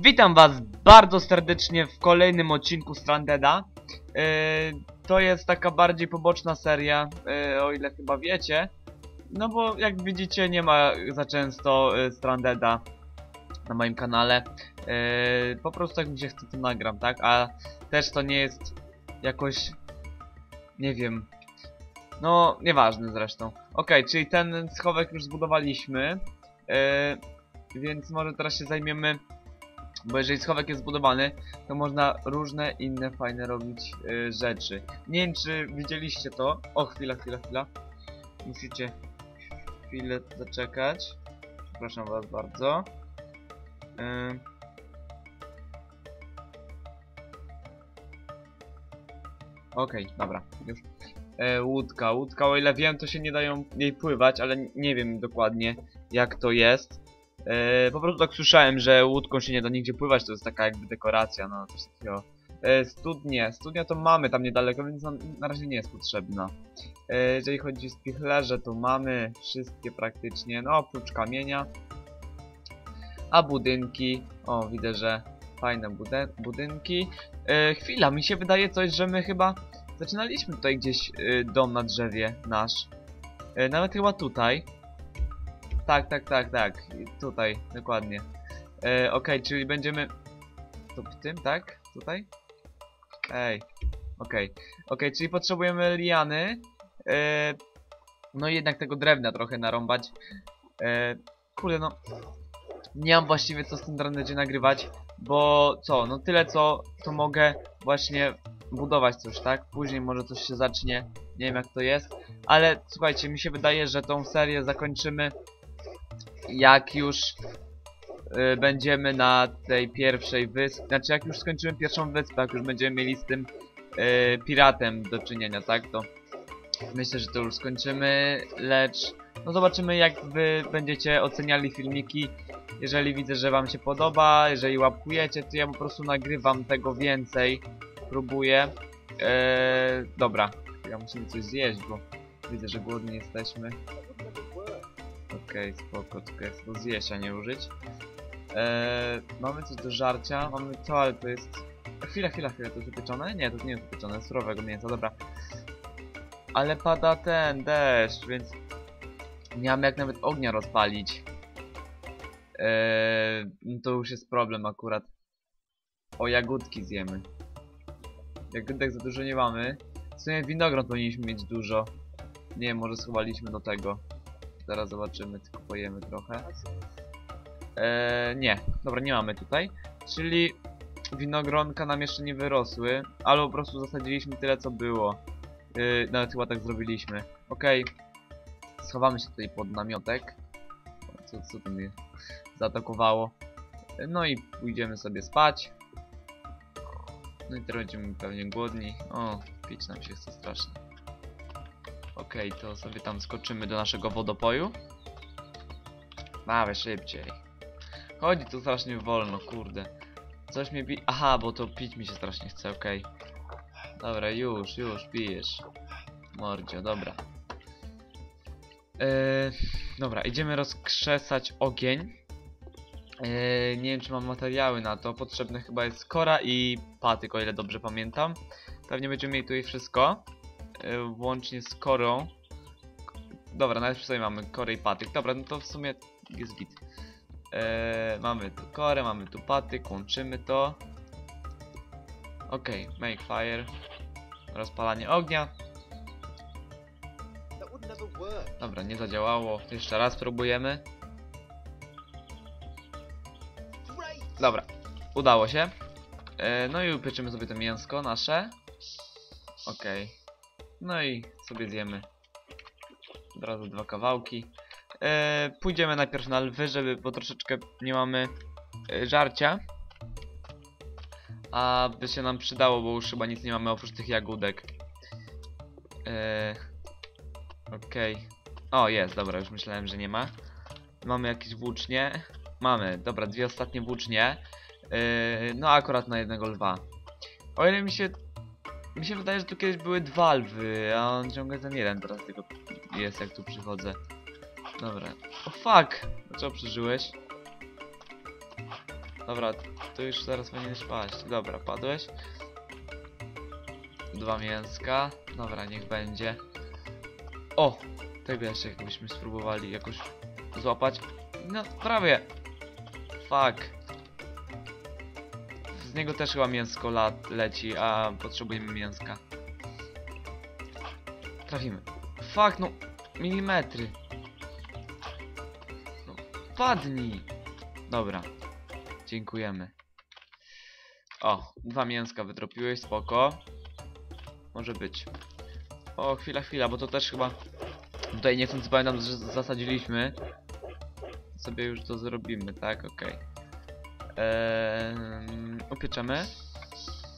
Witam was bardzo serdecznie w kolejnym odcinku Strandeda. Yy, to jest taka bardziej poboczna seria, yy, o ile chyba wiecie. No bo jak widzicie nie ma za często yy, Strandeda na moim kanale. Po prostu jak mi się chce to nagram, tak? A też to nie jest jakoś... Nie wiem... No, nieważne zresztą. Okej, czyli ten schowek już zbudowaliśmy. Yy, więc może teraz się zajmiemy bo jeżeli schowek jest zbudowany, to można różne inne fajne robić y, rzeczy. Nie wiem czy widzieliście to. O, chwila, chwila, chwila. Musicie chwilę zaczekać. Przepraszam was bardzo. Y... Okej, dobra, już. E, łódka, łódka, o ile wiem, to się nie dają jej pływać, ale nie wiem dokładnie jak to jest. E, po prostu tak słyszałem, że łódką się nie da nigdzie pływać, to jest taka jakby dekoracja, no coś takiego. E, studnie, studnia to mamy tam niedaleko, więc nam na razie nie jest potrzebna. E, jeżeli chodzi o spichlerze, to mamy wszystkie praktycznie, no oprócz kamienia. A budynki, o widzę, że fajne budy budynki. E, chwila, mi się wydaje coś, że my chyba zaczynaliśmy tutaj gdzieś e, dom na drzewie nasz. E, nawet chyba tutaj. Tak, tak, tak, tak. Tutaj, dokładnie. E, Okej, czyli będziemy... To w tym, tak? Tutaj? Ej. Okej. Okej, czyli potrzebujemy liany. E, no i jednak tego drewna trochę narąbać. E, kurde, no... Nie mam właściwie co z tym drewnem nagrywać, bo co, no tyle co to mogę właśnie budować coś, tak? Później może coś się zacznie, nie wiem jak to jest, ale słuchajcie, mi się wydaje, że tą serię zakończymy jak już y, będziemy na tej pierwszej wyspie, znaczy jak już skończymy pierwszą wyspę, jak już będziemy mieli z tym y, piratem do czynienia, tak, to myślę, że to już skończymy, lecz no zobaczymy jak wy będziecie oceniali filmiki, jeżeli widzę, że wam się podoba, jeżeli łapkujecie, to ja po prostu nagrywam tego więcej, próbuję, e, dobra, ja musimy coś zjeść, bo widzę, że głodni jesteśmy. Okej, spoko, tylko jest to zjeść, a nie użyć. Eee, mamy coś do żarcia, mamy to, ale to jest... Chwila, chwila, chwila, to jest upieczone? Nie, to nie jest upieczone, surowego mięsa, dobra. Ale pada ten deszcz, więc... Nie mamy jak nawet ognia rozpalić. Eee, no to już jest problem akurat. O, jagódki zjemy. Jagódek za dużo nie mamy. W sumie winogron powinniśmy mieć dużo. Nie może schowaliśmy do tego. Zaraz zobaczymy, tylko pojemy trochę. Eee, nie, dobra, nie mamy tutaj. Czyli winogronka nam jeszcze nie wyrosły, ale po prostu zasadziliśmy tyle co było. Yy, nawet chyba tak zrobiliśmy. Okej, schowamy się tutaj pod namiotek. Co, co tu mnie zaatakowało? No i pójdziemy sobie spać. No i teraz będziemy pewnie głodni. O, pić nam się chce strasznie. Okej, to sobie tam skoczymy do naszego wodopoju. Dawaj szybciej. Chodzi tu strasznie wolno, kurde. Coś mnie bi... Aha, bo to pić mi się strasznie chce, okej. Dobra, już, już, pijesz. Mordzio, dobra. Eee, dobra, idziemy rozkrzesać ogień. Eee, nie wiem, czy mam materiały na to. Potrzebne chyba jest kora i patyk, o ile dobrze pamiętam. Pewnie będziemy mieli tutaj wszystko. Eee, włącznie z korą. Dobra, nawet sobie mamy korę i patyk. Dobra, no to w sumie jest git. Eee, mamy tu korę, mamy tu patyk, łączymy to. Okej, okay, make fire. Rozpalanie ognia. Dobra, nie zadziałało. Jeszcze raz próbujemy. Dobra, udało się. E, no i upieczymy sobie to mięsko nasze. Okej. No i sobie zjemy. Od razu dwa kawałki. E, pójdziemy najpierw na lwy, żeby, bo troszeczkę nie mamy e, żarcia. A by się nam przydało, bo już chyba nic nie mamy oprócz tych jagódek. E, Okej. O, jest, dobra, już myślałem, że nie ma. Mamy jakieś włócznie. Mamy, dobra, dwie ostatnie włócznie. Yy, no akurat na jednego lwa. O ile mi się... Mi się wydaje, że tu kiedyś były dwa lwy, a on ciągle ten jeden teraz tylko jest, jak tu przychodzę. Dobra. O fuck! Dlaczego przeżyłeś? Dobra, to już zaraz powinieneś paść. Dobra, padłeś. Dwa mięska. Dobra, niech będzie. O! Tego jeszcze jakbyśmy spróbowali jakoś złapać. No, prawie. Fuck. Niego też chyba mięsko lat leci, a potrzebujemy mięska. Trafimy. Fuck, no. Milimetry. No, padnij. Dobra. Dziękujemy. O, dwa mięska wytropiłeś, spoko. Może być. O, chwila, chwila, bo to też chyba... Tutaj nie chcąc pamiętam, że zasadziliśmy. Sobie już to zrobimy, tak? Okej. Eee, upieczemy.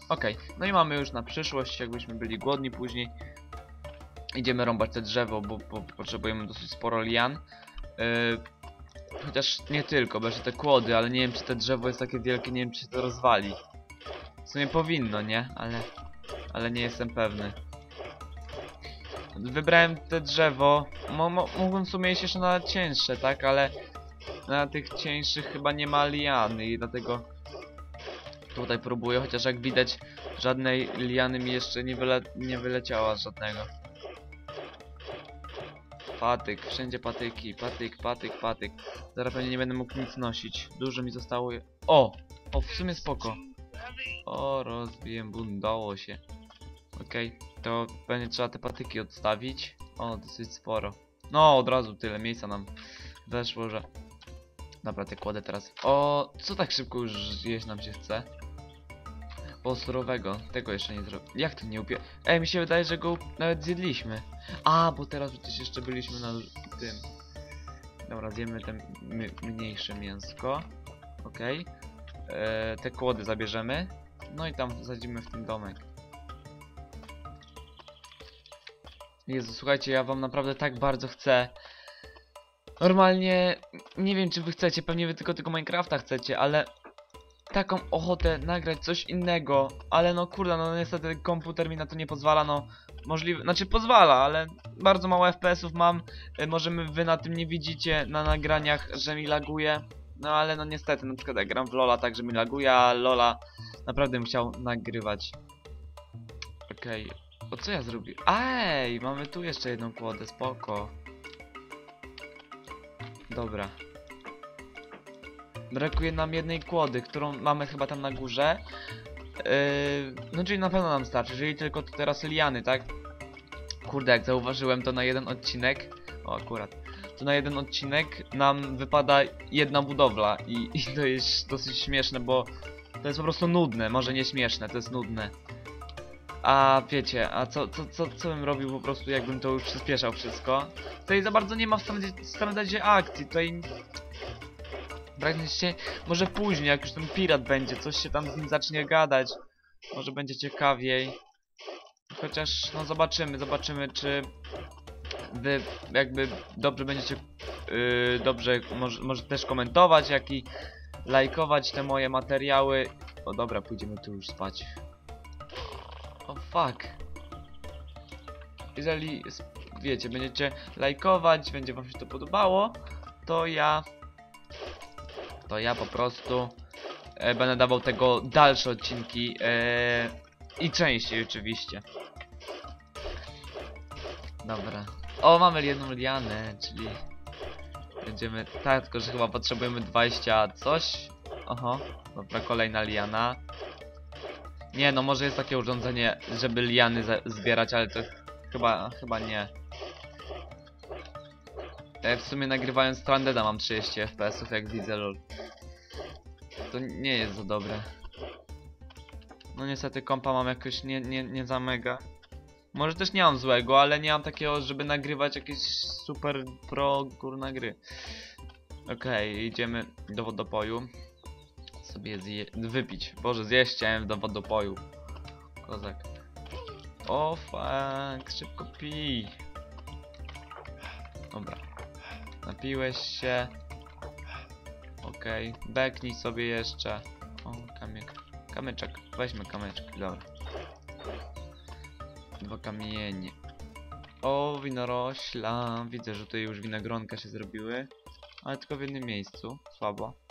Okej, no i mamy już na przyszłość, jakbyśmy byli głodni później. Idziemy rąbać te drzewo, bo, bo potrzebujemy dosyć sporo lian. Eee, chociaż nie tylko, bo te kłody, ale nie wiem czy te drzewo jest takie wielkie, nie wiem czy się to rozwali. W sumie powinno, nie? Ale, ale nie jestem pewny. Wybrałem te drzewo. Mo, mo, mógłbym w sumie iść jeszcze na cięższe, tak? Ale na tych cieńszych chyba nie ma liany i dlatego tutaj próbuję, chociaż jak widać żadnej liany mi jeszcze nie, wyle, nie wyleciała żadnego. Patyk, wszędzie patyki, patyk, patyk, patyk. Zaraz pewnie nie będę mógł nic nosić. Dużo mi zostało. O! O, w sumie spoko. O, rozbiłem, bundało się. Okej, to będzie trzeba te patyki odstawić. O, dosyć sporo. No, od razu tyle miejsca nam weszło, że... Dobra, te kładę teraz. O, co tak szybko już jeść nam się chce? O, surowego. Tego jeszcze nie zrobię. Jak to nie upie... Ej, mi się wydaje, że go nawet zjedliśmy. A, bo teraz przecież jeszcze byliśmy na tym. Dobra, zjemy te mniejsze mięsko. Okej. E, te kłody zabierzemy. No i tam wsadzimy w ten domek. Jezu, słuchajcie, ja wam naprawdę tak bardzo chcę. Normalnie, nie wiem czy wy chcecie, pewnie wy tylko tego Minecrafta chcecie, ale taką ochotę nagrać coś innego, ale no kurde, no niestety komputer mi na to nie pozwala, no możliwe, znaczy pozwala, ale bardzo mało FPS-ów mam, y, możemy wy na tym nie widzicie na nagraniach, że mi laguje, no ale no niestety, na przykład jak gram w Lola tak, że mi laguje, a Lola naprawdę bym chciał nagrywać. Okej, o co ja zrobiłem? Ej, mamy tu jeszcze jedną kłodę, spoko. Dobra. Brakuje nam jednej kłody, którą mamy chyba tam na górze. Yy, no czyli na pewno nam starczy, jeżeli tylko to teraz liany, tak? Kurde, jak zauważyłem to na jeden odcinek. O, akurat. To na jeden odcinek nam wypada jedna budowla i, i to jest dosyć śmieszne, bo to jest po prostu nudne, może nie śmieszne, to jest nudne. A wiecie, a co, co, co, co bym robił po prostu jakbym to już przyspieszał wszystko? Tutaj za bardzo nie ma w standardzie, akcji, tutaj... Praktycznie, może później, jak już ten pirat będzie, coś się tam z nim zacznie gadać. Może będzie ciekawiej. Chociaż, no zobaczymy, zobaczymy czy... Wy jakby dobrze będziecie... Yy, dobrze, może, może też komentować, jak i lajkować te moje materiały. O dobra, pójdziemy tu już spać. Fuck. Jeżeli, wiecie, będziecie lajkować, będzie wam się to podobało, to ja... To ja po prostu e, będę dawał tego dalsze odcinki e, i częściej oczywiście. Dobra. O, mamy jedną lianę, czyli będziemy... Tak, tylko że chyba potrzebujemy 20 coś. Oho, dobra, kolejna liana. Nie, no może jest takie urządzenie, żeby liany zbierać, ale to chyba, chyba nie. Ja w sumie nagrywając Strandeda mam 30 FPS-ów, jak widzę, lol. To nie jest za dobre. No niestety kompa mam jakoś nie, nie, nie za mega. Może też nie mam złego, ale nie mam takiego, żeby nagrywać jakieś super pro kurna gry. Okej, idziemy do wodopoju. Sobie zje wypić. Boże, zjeść chciałem do wodopoju. Kozak. O fuck, szybko pij. Dobra. Napiłeś się. Okej, beknij sobie jeszcze. O, kamyk. Kamyczek, weźmy kamyczek, dobra. Dwa kamienie. O, winorośla. Widzę, że tutaj już winogronka się zrobiły. Ale tylko w jednym miejscu. Słabo.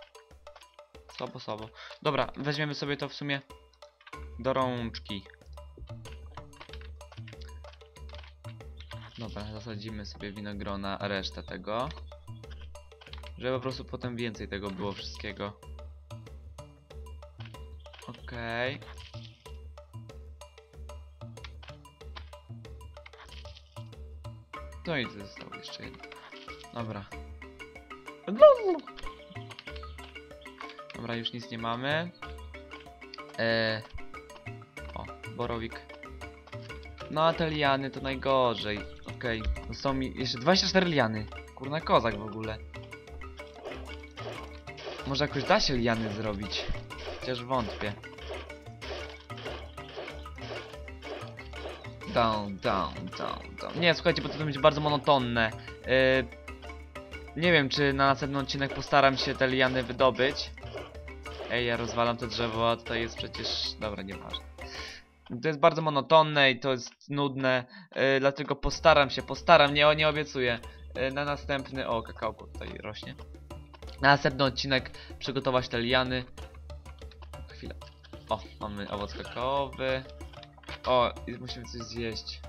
Słabo, słabo. Dobra, weźmiemy sobie to w sumie do rączki. Dobra, zasadzimy sobie winogrona, resztę tego. Żeby po prostu potem więcej tego było wszystkiego. Okej. No i zostało jeszcze jedno. Dobra. Dobra, już nic nie mamy. Eee... O, borowik. No a te liany to najgorzej. Okej, okay. są mi jeszcze 24 liany. Kurna kozak w ogóle. Może jakoś da się liany zrobić. Chociaż wątpię. Down, down, down, down. Nie, słuchajcie, bo to będzie bardzo monotonne. Yy, nie wiem, czy na następny odcinek postaram się te liany wydobyć. Ej, ja rozwalam to drzewo, a tutaj jest przecież... Dobra, nieważne. To jest bardzo monotonne i to jest nudne, yy, dlatego postaram się, postaram, nie, nie obiecuję. Yy, na następny... O, kakałko tutaj rośnie. Na następny odcinek przygotować te liany. Chwilę. O, mamy owoc kakaowy. O, musimy coś zjeść.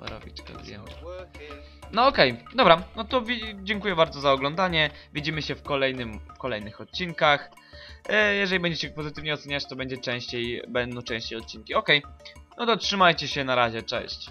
It's working. No okej, dobra, no to dziękuję bardzo za oglądanie. Widzimy się w kolejnym, w kolejnych odcinkach. E, jeżeli będziecie pozytywnie oceniać, to będzie częściej, będą częściej odcinki. Okej, no to trzymajcie się, na razie, cześć.